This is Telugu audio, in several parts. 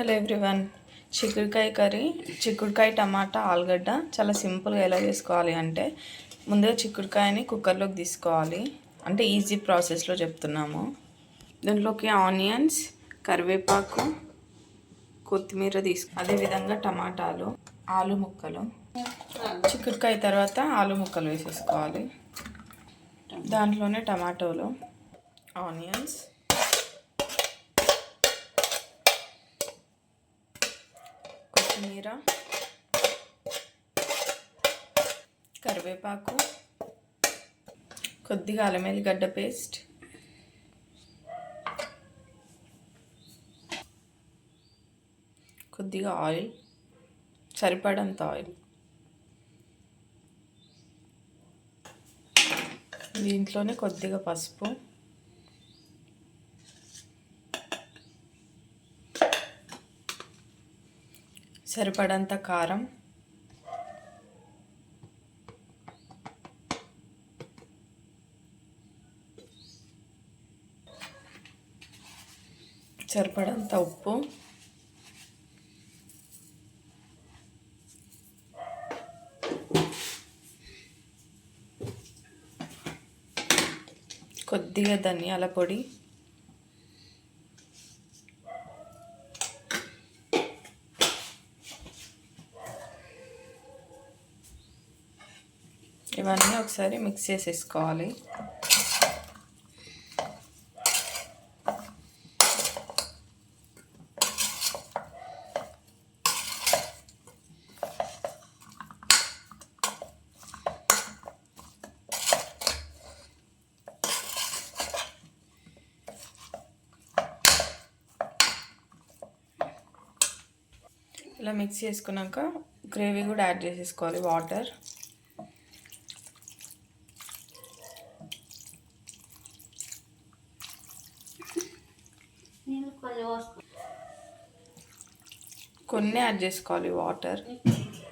Hello everyone. చిక్కుడుకాయ కర్రీ చిక్కుడుకాయ టమాటా ఆలుగడ్డ చాలా సింపుల్గా ఎలా చేసుకోవాలి అంటే ముందుగా చిక్కుడుకాయని కుక్కర్లోకి తీసుకోవాలి. అంటే ఈజీ ప్రాసెస్లో చెప్తున్నాము. దాంట్లోకి ఆనియన్స్ కరివేపాకు కొత్తిమీర తీసుకు అదేవిధంగా టమాటాలు ఆలు ముక్కలు. చిక్కుడుకాయ తర్వాత ఆలు ముక్కలు వేసేసుకోవాలి. దాంట్లోనే టమాటోలు ఆనియన్స్ కొత్తిమీర కరివేపాకు కొద్దిగా అల్లం వెల్లిగడ్డ పేస్ట్ కొద్దిగా ఆయిల్ సరిపడంత ఆయిల్. దీంట్లోనే కొద్దిగా పసుపు సరిపడంత కారం. సరిపడంత ఉప్పు. కొద్దిగా ధనియాల పొడి. ఇవన్నీ ఒకసారి మిక్స్ చేసేసుకోవాలి. ఇలా మిక్స్ చేసుకున్నాక గ్రేవీ కూడా యాడ్ చేసేసుకోవాలి వాటర్. కొన్ని పోసుకో కొన్ని యాడ్ చేసుకోవాలి వాటర్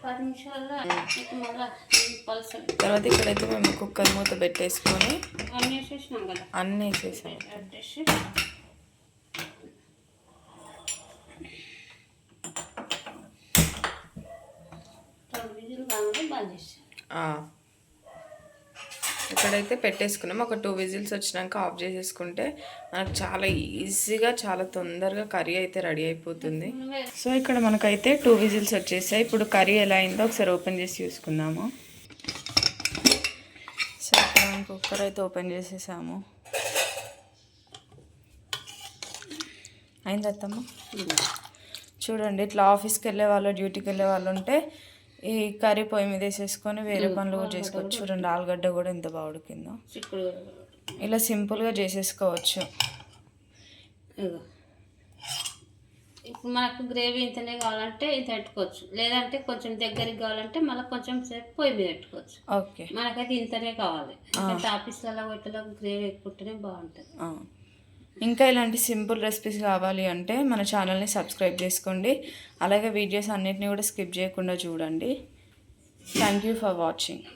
పది నిమిషాల్లో మళ్ళీ తర్వాత ఇక్కడైతే మేము కుక్కర్ మూత పెట్టేసుకొని అన్నీ వేసేసినాం కదా అన్నీ వేసేసాం. చేసి బంద్ చేసి ఇక్కడైతే పెట్టేసుకున్నాం. ఒక టూ విజిల్స్ వచ్చినాక ఆఫ్ చేసేసుకుంటే మనకు చాలా ఈజీగా చాలా తొందరగా కర్రీ అయితే రెడీ అయిపోతుంది. సో ఇక్కడ మనకైతే టూ విజిల్స్ వచ్చేసాయి. ఇప్పుడు కర్రీ ఎలా అయిందో ఒకసారి ఓపెన్ చేసి చూసుకుందాము. సో ఇక్కడ మనం కుక్కర్ అయితే ఓపెన్ చేసేసాము. అయింది అత్తమ్మ? చూడండి ఇట్లా ఆఫీస్కి వెళ్ళే వాళ్ళు డ్యూటీకి వెళ్ళే వాళ్ళు ఉంటే ఈ కర్రీ పొయ్యి మీద వేసేసుకొని వేరే పనులు కూడా చేసుకోవచ్చు. చూడండి ఆలుగడ్డ కూడా ఎంత బాగా ఉడికిందో చిక్కుడు ఇలా సింపుల్గా చేసేసుకోవచ్చు. ఇప్పుడు మనకు గ్రేవీ ఇంతనే కావాలంటే ఇంత పెట్టుకోవచ్చు లేదంటే కొంచెం దగ్గరికి కావాలంటే మళ్ళీ కొంచెం సేపు పొయ్యి మీద పెట్టుకోవచ్చు. ఓకే. మనకైతే ఇంతనే కావాలి. ఆఫీస్లలో వీటిలో గ్రేవీ ఎక్కువ ఉంటేనే బాగుంటుంది. ఇంకా ఇలాంటి సింపుల్ రెసిపీస్ కావాలి అంటే మన ఛానల్ని సబ్స్క్రైబ్ చేసుకోండి. అలాగే వీడియోస్ అన్నిటిని కూడా స్కిప్ చేయకుండా చూడండి. Thank you for watching